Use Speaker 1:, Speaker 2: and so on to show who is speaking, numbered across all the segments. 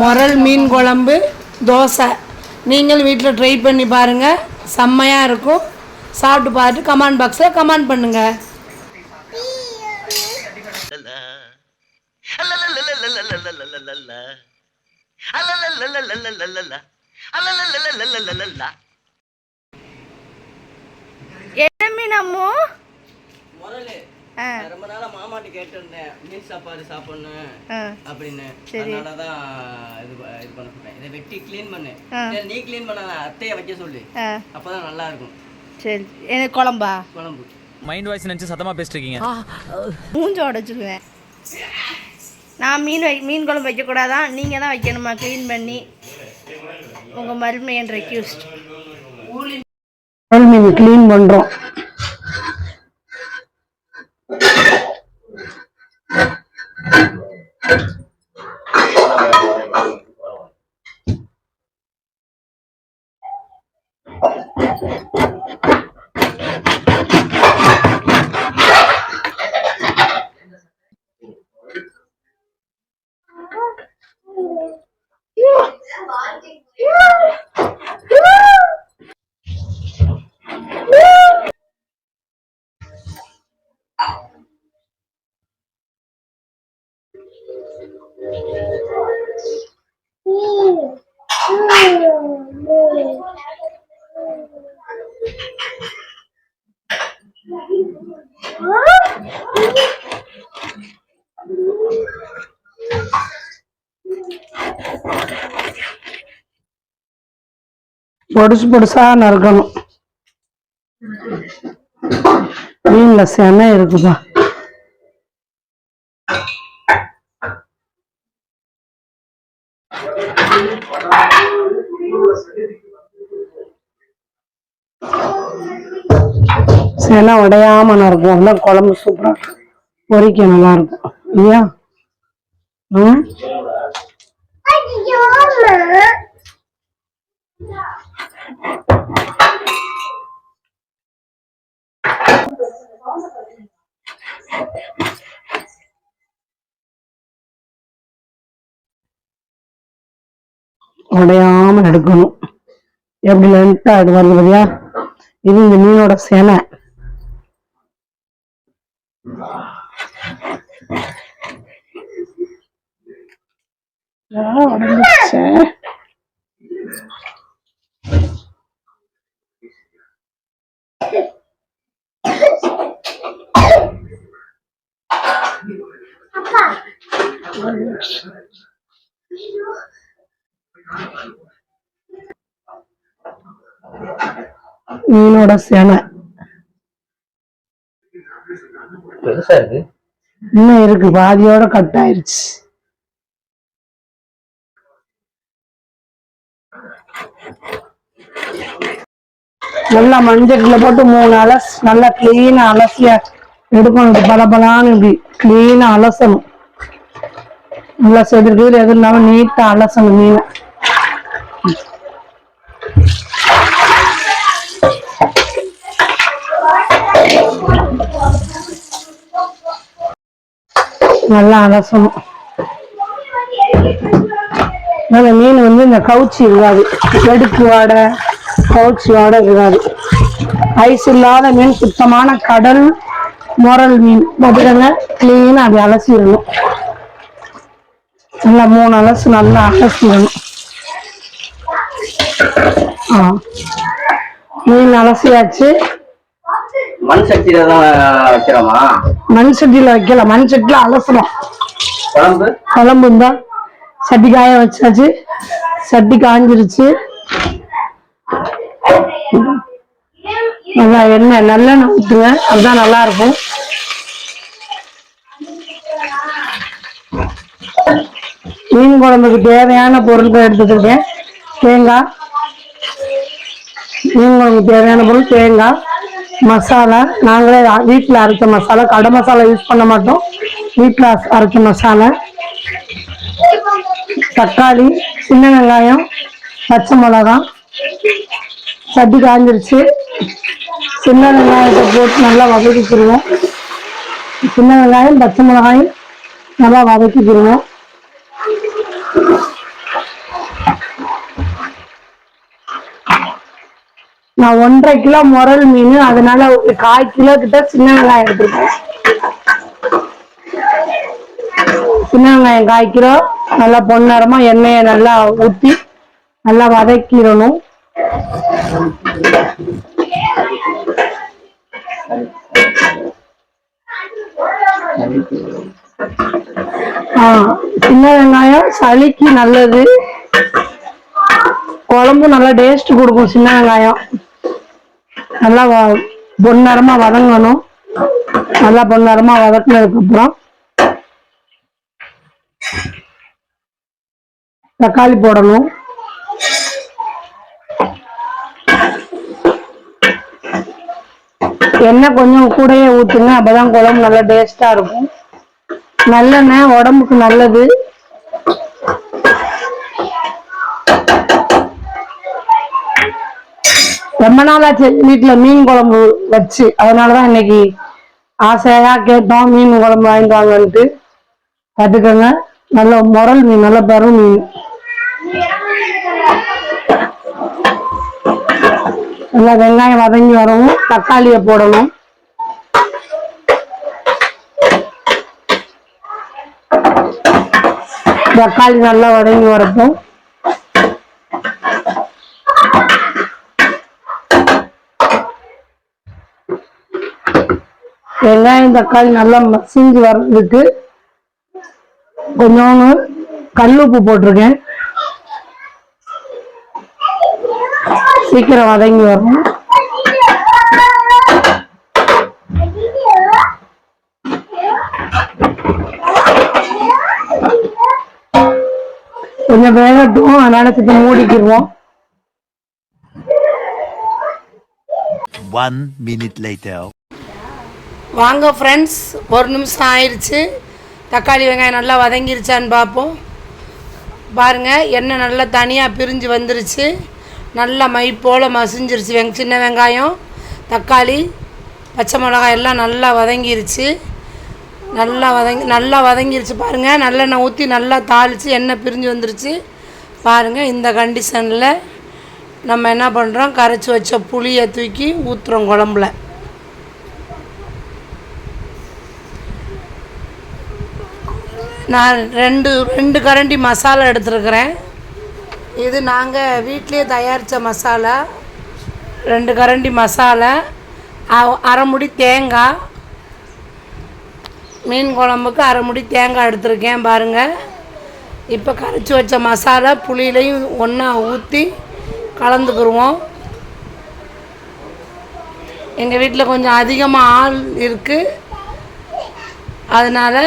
Speaker 1: முரல் மீன் குழம்பு தோசை. நீங்களும் வீட்டில் ட்ரை பண்ணி பாருங்கள் செம்மையாக இருக்கும். சாப்பிட்டு பார்த்துட்டு கமெண்ட் பாக்ஸில் கமெண்ட் பண்ணுங்கள்
Speaker 2: என்ன மீன் அம்மு?
Speaker 3: நான் ரொம்ப நாளா மாமாட்ட கேட்டிருந்தேன் மீன் சாப்பாடு சாப்பிடணும் அப்படின்னு.
Speaker 2: சரி.
Speaker 3: அதனால தான் இது இது பண்ண சொல்றேன். இதை வெட்டி க்ளீன் பண்ணு. நீ க்ளீன் பண்ண அத்தையை வைக்க சொல்லு. அப்பதான் நல்லா இருக்கும்
Speaker 2: சரி. எனக்கு குழம்பா?
Speaker 3: குழம்பு.
Speaker 4: மைண்ட் வாய்ஸ் நினச்சி சத்தமாக பேசிட்டு இருக்கீங்க
Speaker 2: மூஞ்ச உடச்சிருவேன். நான் மீன் வை மீன் குழம்பு வைக்கக்கூடாதான் நீங்கள் தான் வைக்கணுமா? க்ளீன் பண்ணி. உங்கள் மருமையன் ரெக்யூஸ்ட்
Speaker 1: மீன் க்ளீன் பண்ணுறோம் out. பொடுசு பொடுசா நறுக்கணும். மீன்ல செனை இருக்குப்பா. செனை உடையாம நறுக்கும் அதான் குழம்பு சூப்பரா பொறிக்க பொரிக்க நல்லா இருக்கும். இல்லையா? ம்? உடையாம எடுக்கணும் எப்படி லென்த்தா இது வருது பாத்தியா? இது இந்த மீனோட செனை. உடம்பு மீனோட செனை.
Speaker 3: பெருசா இருக்கு.
Speaker 1: இன்னும் இருக்கு. பாதியோட கட் ஆயிருச்சு. நல்லா மஞ்சட்டில் போட்டு மூணு அலஸ் நல்லா கிளீனா அலசிய எடுக்கணும். இப்படி பளபளான்னு இப்படி கிளீனா அலசணும். நல்லா செதுக்கீடு எதுவும் இல்லாம நீட்டா அலசங்க மீன். நல்லா அலசணும். அந்த மீன் வந்து இந்த கவுச்சி இருக்காது. வெடுக்கு வாடை கவுச்சி வாடை இருக்காது. ஐஸ் இல்லாத மீன் சுத்தமான கடல் முரல் மீன். மதுரங்க கிளீனாக அப்படி அலசிடணும். நல்லா மூணு அலசு நல்லா அலசிடணும் ஆ. மீன் அலசியாச்சு.
Speaker 3: மண் சட்டியில தான் வைக்கிறோமா?
Speaker 1: மண் சட்டியில் வைக்கல மண் சட்டியில் அலசணும்.
Speaker 3: குழம்பு?
Speaker 1: குழம்பு இருந்தா சட்டி காய வச்சாச்சு. சட்டி காஞ்சிருச்சு. நல்லா எண்ணெய் நல்லெண்ணெய் ஊற்றுங்க அதுதான் நல்லா இருக்கும். மீன் குழம்புக்கு தேவையான பொருட்கள் எடுத்துக்கிட்டேன் தேங்காய். மீன் குழம்புக்கு தேவையான பொருள் தேங்காய் மசாலா. நாங்களே வீட்டில் அரைச்ச மசாலா. கடை மசாலா யூஸ் பண்ண மாட்டோம். வீட்டில் அரைச்ச மசாலா. தக்காளி சின்ன வெங்காயம் பச்சை மிளகா. சட்டி காஞ்சிருச்சு. சின்ன வெங்காயத்தை போட்டு நல்லா வதக்கிக்கிடுவோம் சின்ன வெங்காயம் பச்சை மிளகாயும் நல்லா வதக்கிக்கிடுவோம்
Speaker 5: நான் ஒன்றரை கிலோ முரல் மீன் அதனால ஒரு கால் கிலோ கிட்ட சின்ன வெங்காயம் எடுத்துருக்கேன். சின்ன வெங்காயம் கால் கிலோ நல்லா பொன்னரமா எண்ணெயை நல்லா ஊற்றி நல்லா வதக்கிடணும். சின்ன வெங்காயம் சளிக்கு நல்லது. குழம்பு நல்லா டேஸ்ட் கொடுக்கும் சின்ன வெங்காயம். நல்லா வ- பொன்னரமா வதங்கணும். நல்லா பொன்னரமா வதக்குனதுக்கு அப்புறம் தக்காளி போடணும். எண்ணெய் கொஞ்சம் கூடயே ஊற்றுங்க அப்போதான் குழம்பு நல்லா டேஸ்டா இருக்கும். நல்லெண்ணெய் உடம்புக்கு நல்லது. ரொம்ப நாளாச்சு. வீட்டுல மீன் குழம்பு வச்சு. அதனாலதான் இன்னைக்கு ஆசையா கேட்டோம் மீன் குழம்பு வாங்கிட்டு வாங்கன்ட்டு. கத்துக்கோங்க நல்ல முரல் மீன் நல்ல பெரும் மீன். நல்லா வெங்காயம் வதங்கி வரவும் தக்காளியை போடணும். தக்காளி நல்லா வதங்கி வரட்டும். வெங்காயம் தக்காளி நல்லா மசிஞ்சு வர்றதுக்கு கொஞ்சோண்டு உப்பு போட்டிருக்கேன். சீக்கிரம் வதங்கி வரணும். கொஞ்சம் வேகட்டும் அதனால சித்த மூடிக்கிடுவோம்
Speaker 6: One minute later.
Speaker 5: வாங்க ஃப்ரெண்ட்ஸ் ஒரு நிமிஷம் ஆயிடுச்சு தக்காளி வெங்காயம் நல்லா வதங்கிருச்சான்னு பார்ப்போம். பாருங்கள் எண்ணெய் நல்லா தனியாக பிரிஞ்சு வந்துருச்சு. நல்லா மை போல் மசிஞ்சிருச்சு. வெங் சின்ன வெங்காயம் தக்காளி பச்சை மிளகாய் எல்லாம் நல்லா வதங்கிருச்சு. நல்லா வதங்கி நல்லா வதங்கிருச்சு. பாருங்கள் நல்லெண்ணெய் ஊற்றி நல்லா தாளித்து எண்ணெய் பிரிஞ்சு வந்துருச்சு. பாருங்கள் இந்த கண்டிஷனில் நம்ம என்ன பண்ணுறோம் கரைச்சி வச்ச புளியை தூக்கி ஊற்றுறோம் குழம்புல. நான் ரெண்டு ரெண்டு கரண்டி மசாலா எடுத்துருக்குறேன். இது நாங்கள் வீட்டிலேயே தயாரித்த மசாலா. ரெண்டு கரண்டி மசாலா அரைமுடி தேங்காய். மீன் குழம்புக்கு அரைமுடி தேங்காய் எடுத்திருக்கேன் பாருங்கள் இப்போ கரைச்சி வச்ச மசாலா புளியிலையும் ஒன்றா ஊற்றி கலந்துக்கிடுவோம் எங்கள் வீட்டில் கொஞ்சம் அதிகமாக ஆள் இருக்குது அதனால்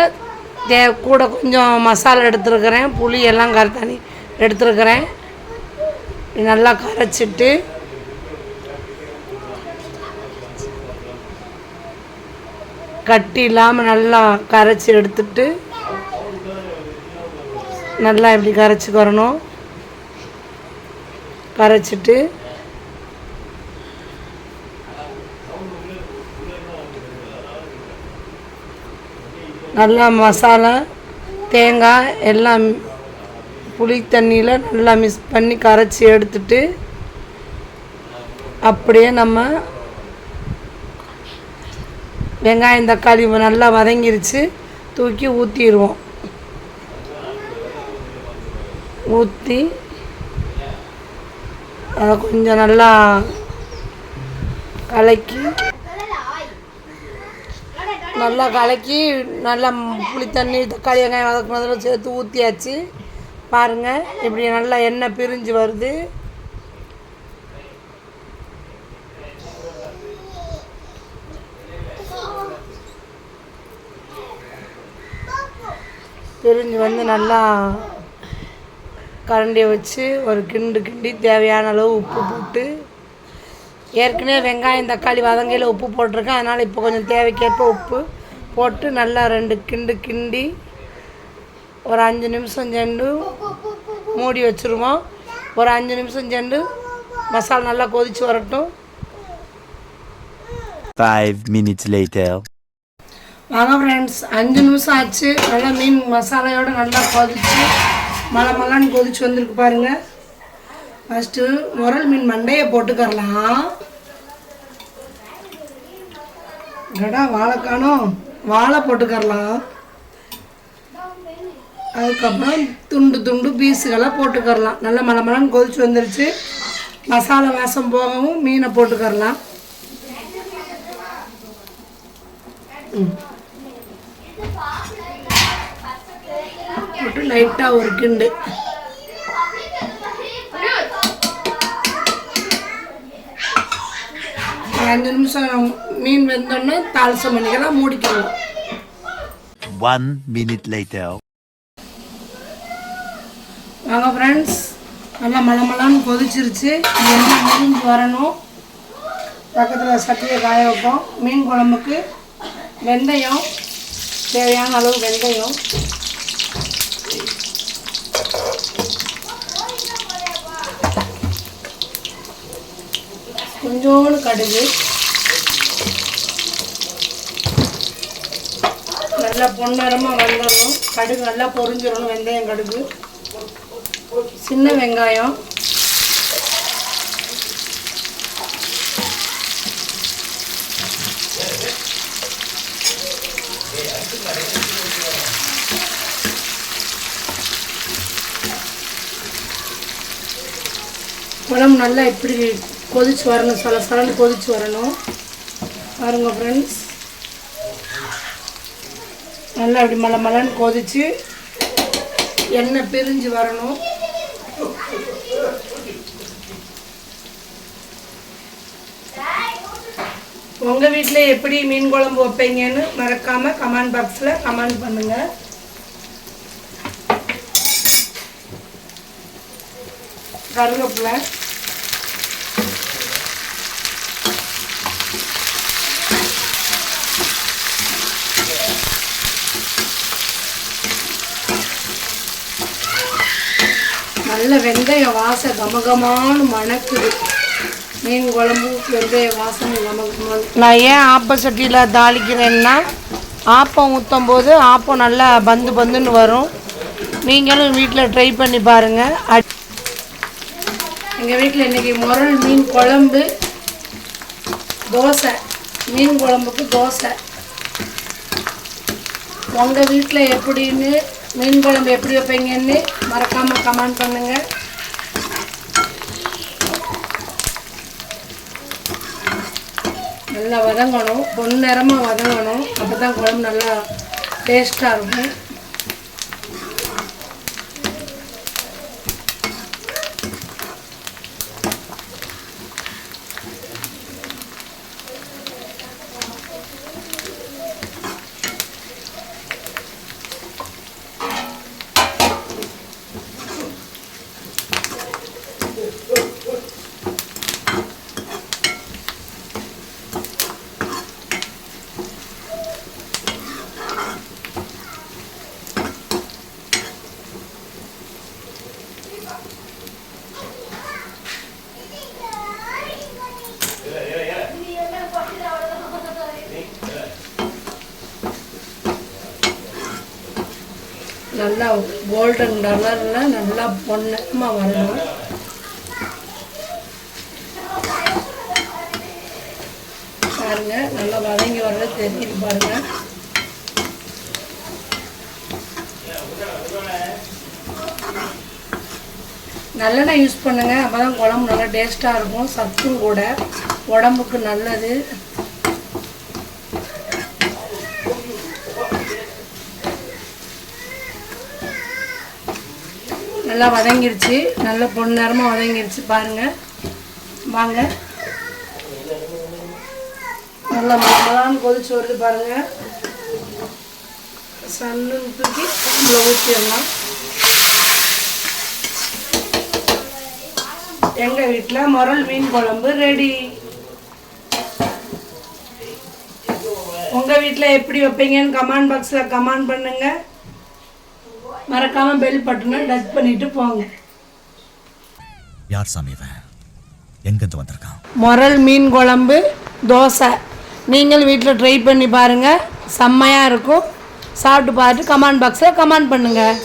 Speaker 5: தே கூட கொஞ்சம் மசாலா எடுத்துருக்கிறேன் புளி எல்லாம் கர எடுத்துருக்கிறேன். நல்லா கரைச்சிட்டு. கட்டி இல்லாமல் நல்லா கரைச்சி எடுத்துட்டு நல்லா இப்படி கரைச்சிக்கிறணும் கரைச்சிட்டு நல்லா மசாலா தேங்காய் எல்லாம் புளி தண்ணியில் நல்லா மிக்ஸ் பண்ணி கரைச்சி எடுத்துட்டு அப்படியே நம்ம வெங்காயம் தக்காளி நல்லா வதங்கிருச்சு தூக்கி ஊற்றிடுவோம் ஊற்றி அதை கொஞ்சம் நல்லா கலக்கி நல்லா கலக்கி நல்லா புளி தண்ணி தக்காளி வெங்காயம் வதக்குனதில் சேர்த்து ஊற்றியாச்சு பாருங்கள் இப்படி நல்லா எண்ணெய் பிரிஞ்சு வருது. பிரிஞ்சு வந்து நல்லா கரண்டியை வச்சு ஒரு கிண்டு கிண்டி தேவையான அளவு உப்பு போட்டு ஏற்கனவே வெங்காயம் தக்காளி வதங்கையில் உப்பு போட்டிருக்கேன். அதனால் இப்போ கொஞ்சம் தேவைக்கேற்ப உப்பு போட்டு நல்லா ரெண்டு கிண்டு கிண்டி ஒரு அஞ்சு நிமிஷம் சென்று மூடி வச்சுருவோம். ஒரு அஞ்சு நிமிஷம் சென்று மசாலா நல்லா கொதிச்சு வரட்டும்.
Speaker 6: Five minutes later.
Speaker 5: வாங்க ஃப்ரெண்ட்ஸ் அஞ்சு நிமிஷம் ஆச்சு. நல்லா மீன் மசாலையோட நல்லா கொதிச்சு மலை மலான்னு கொதிச்சு வந்திருக்கு பாருங்க. ஃபஸ்ட்டு முரல் மீன் மண்டையை போட்டுக்கரலாம் கடா வாழைக்கானோ? வாழை போட்டுக்கரலாம் அதுக்கப்புறம் துண்டு துண்டு பீஸுகளை போட்டுக்கரலாம் நல்லா மலமலன்னு கொதிச்சு வந்துருச்சு. மசாலா வாசம் போகவும் மீனை போட்டுக்கரலாம் ம். போட்டு லைட்டாக ஒரு கிண்டு. ஒரு அஞ்சு நிமிஷம் மீன் வெந்தோடனே தாளசம் பண்ணிக்கலாம் மூடிக்கலாம்
Speaker 6: One minute later.
Speaker 5: வாங்க ஃப்ரெண்ட்ஸ் நல்லா மலமலான்னு கொதிச்சிருச்சு. எண்ணெய் முறிஞ்சு வரணும்? பக்கத்தில் சட்டியை காய வைப்போம். மீன் குழம்புக்கு வெந்தயம் தேவையான அளவு வெந்தயம். கொஞ்சோண்டு கடுகு. நல்லா பொன்னரமாக வந்துடணும் கடுகு நல்லா பொரிஞ்சிடணும் வெந்தயம் கடுகு. சின்ன வெங்காயம். குழம்பு நல்லா இப்படி கொதிச்சு வரணும் சல சலன்னு கொதிச்சு வரணும். பாருங்கள் ஃப்ரெண்ட்ஸ் நல்லா அப்படி மலை மலன்னு கொதிச்சு எண்ணெய் பிரிஞ்சு வரணும். உங்கள் வீட்டில் எப்படி மீன் குழம்பு வைப்பீங்கன்னு மறக்காமல் கமெண்ட் பாக்ஸில் கமெண்ட் பண்ணுங்கள் கருவேப்பிலை. நல்ல வெந்தய வாசம் கமகமான்னு மணக்குது. மீன் குழம்பு வெந்தய வாசனை கமகமான நான் ஏன் ஆப்ப சட்டியில் தாளிக்கிறேன்னா ஆப்பம் ஊற்றும் போது ஆப்பம் நல்லா பந்து பந்துன்னு வரும். நீங்களும் வீட்டில் ட்ரை பண்ணி பாருங்கள் எங்கள் வீட்டில் இன்றைக்கி முரல் மீன் குழம்பு தோசை. மீன் குழம்புக்கு தோசை. உங்கள் வீட்டில் எப்படின்னு மீன் குழம்பு எப்படி வைப்பீங்கன்னு மறக்காமல் கமெண்ட் பண்ணுங்கள் நல்லா வதங்கணும். பொன்னிறமாக வதங்கணும். அப்போ தான் குழம்பு நல்லா டேஸ்ட்டாக இருக்கும். நல்லா கோல்டன் கலரில் நல்லா பொன்னமாக வரணும். பாருங்க நல்லா வதங்கி வர்றது தெரியுது பாருங்க. நல்லெண்ணெய் யூஸ் பண்ணுங்க அப்போ தான் குழம்பு நல்லா டேஸ்ட்டாக இருக்கும். சத்தும் கூட உடம்புக்கு நல்லது. நல்லா வதங்கிருச்சு. நல்ல நேரமாக வதங்கிருச்சு பாருங்க. வாங்க. நல்லா மலமலான்னு கொதிச்சு வருது பாருங்க. சல்லுன்னு தூக்கி இதில் ஊற்றிடலாம் எங்கள் வீட்டில் முரல் மீன் குழம்பு ரெடி உங்கள் வீட்டில் எப்படி வைப்பீங்கன்னு கமெண்ட் பாக்ஸில் கமெண்ட் பண்ணுங்கள் மறக்காமல் பெல் பட்டனை டச் பண்ணிட்டு போங்க.
Speaker 7: யார் சாமி இவன்? எங்கிருந்து வந்திருக்கான்?
Speaker 5: முரல் மீன் குழம்பு தோசை. நீங்களும் வீட்டில் ட்ரை பண்ணி பாருங்கள் செம்மையாக இருக்கும். சாப்பிட்டு பார்த்துட்டு கமெண்ட் பாக்ஸில் கமெண்ட் பண்ணுங்கள்